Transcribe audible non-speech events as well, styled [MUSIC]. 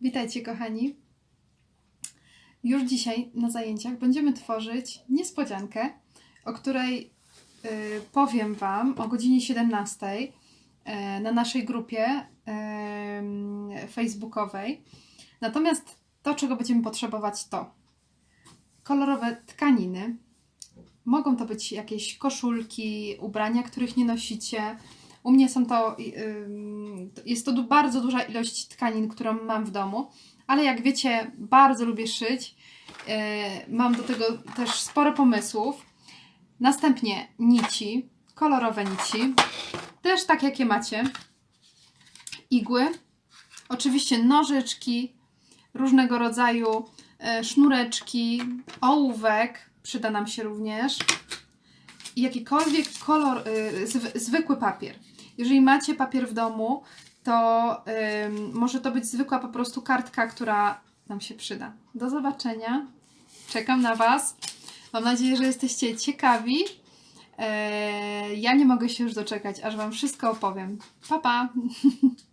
Witajcie, kochani. Już dzisiaj na zajęciach będziemy tworzyć niespodziankę, o której y, powiem Wam o godzinie 17 y, na naszej grupie y, facebookowej. Natomiast to, czego będziemy potrzebować, to kolorowe tkaniny, Mogą to być jakieś koszulki, ubrania, których nie nosicie. U mnie są to, ym, jest to bardzo duża ilość tkanin, którą mam w domu, ale jak wiecie, bardzo lubię szyć. Yy, Mam do tego też sporo pomysłów. Następnie nici, kolorowe nici, też tak jakie macie. Igły, oczywiście nożyczki, różnego rodzaju sznureczki, ołówek, przyda nam się również jakikolwiek kolor, y, zw- zwykły papier. Jeżeli macie papier w domu, to może to być zwykła po prostu kartka, która nam się przyda. Do zobaczenia. Czekam na Was. Mam nadzieję, że jesteście ciekawi. E, ja nie mogę się już doczekać, aż Wam wszystko opowiem. Pa, pa! [LAUGHS]